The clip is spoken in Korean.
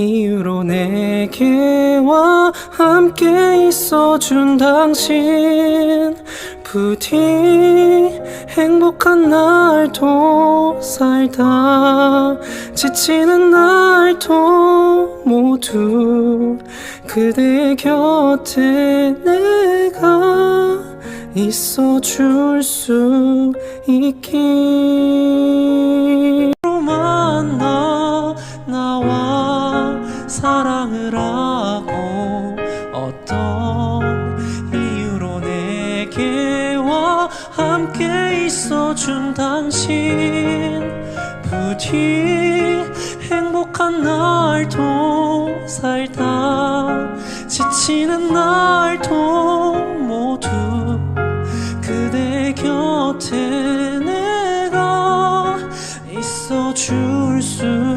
이유로 내게와 함께 있어준 당신. 부디 행복한 날도 살다 지치는 날도 모두 그대 곁에 내가 있어줄 수 있기 사랑을 하고 어떤 이유로 내게와 함께 있어준 당신. 부디 행복한 날도 살다 지치는 날도 모두 그대 곁에 내가 있어줄 수